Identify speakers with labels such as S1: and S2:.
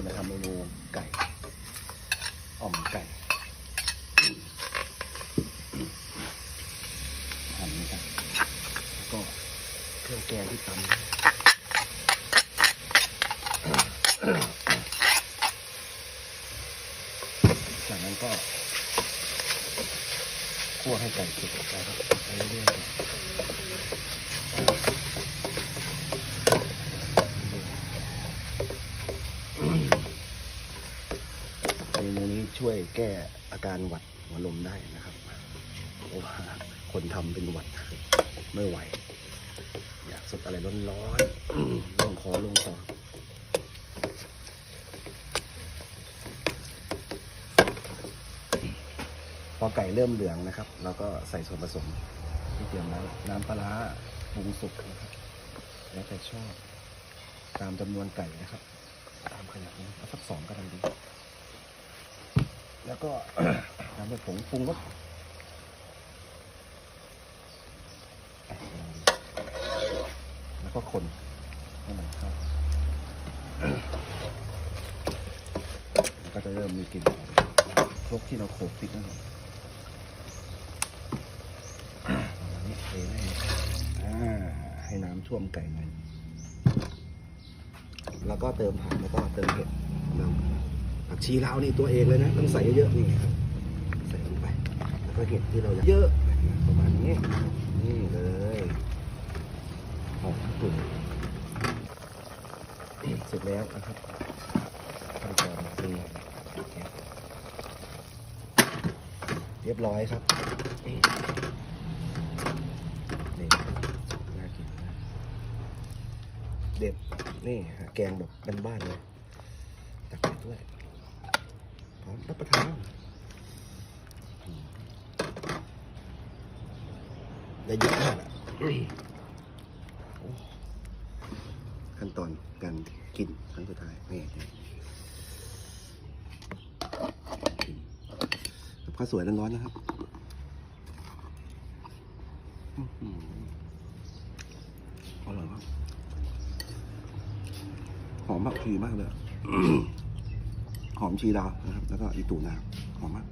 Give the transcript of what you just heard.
S1: จะมาทำเมนูไก่อ่อมไก่หั่นนะครับก็เครื่องแกงที่ตำจากนั้นก็คั่วให้ไก่สุกนะครับไปเรื่อยๆเมนูนี้ ช่วยแก้อาการหวัดหัวลมได้นะครับเพราะว่าคนทำเป็นหวัดไม่ไหว อยากสดอะไรร้อนๆลงคอลงคอพอไก่เริ่มเหลืองนะครับ เราก็ใส่ส่วนผสมที่เตรียมแล้วน้ำปลาร้าปรุงสุกนะครับ แล้วแต่ชอบ ตามจำนวนไก่นะครับ ตามขนาดนี้เอาสักสองก็ทำดี แล้วก็ตามด้วยผงปรุงรสอะกแล้วก็คนให้มันเข้าก็จะเริ่มมีกลิ่นครกที่เราโขกพริกนั่นเองอันนี้เทให้อ่าให้น้ำท่วมไก่หน่อยแล้วก็เติมผักแล้วก็เติมเห็ดเรา ผักชีลาวนี่ตัวเองเลยนะต้องใส่เยอะๆนี่ครับใส่ลงไป แล้วก็เห็ดที่เราอยากเยอะประมาณนี้นี่เลยหอมกลุ่นเสร็จแล้วนะครับขั้นตอนนี้เรียบร้อยครับนี่น่ากินมากเด็ดนี่แกงแบบบ้านๆเลยตักไปด้วย พร้อมรับประทานอืมได้เยอะมากอะโอ้ขั้นตอนการกินครั้งสุดท้ายนี่นี่กินกับข้าวสวยร้อนๆนะครับอื้อหืออร่อยมากหอมผักชีมากเลย หอมชีดาวนะครับ แล้วก็อีตูนาหอมมาก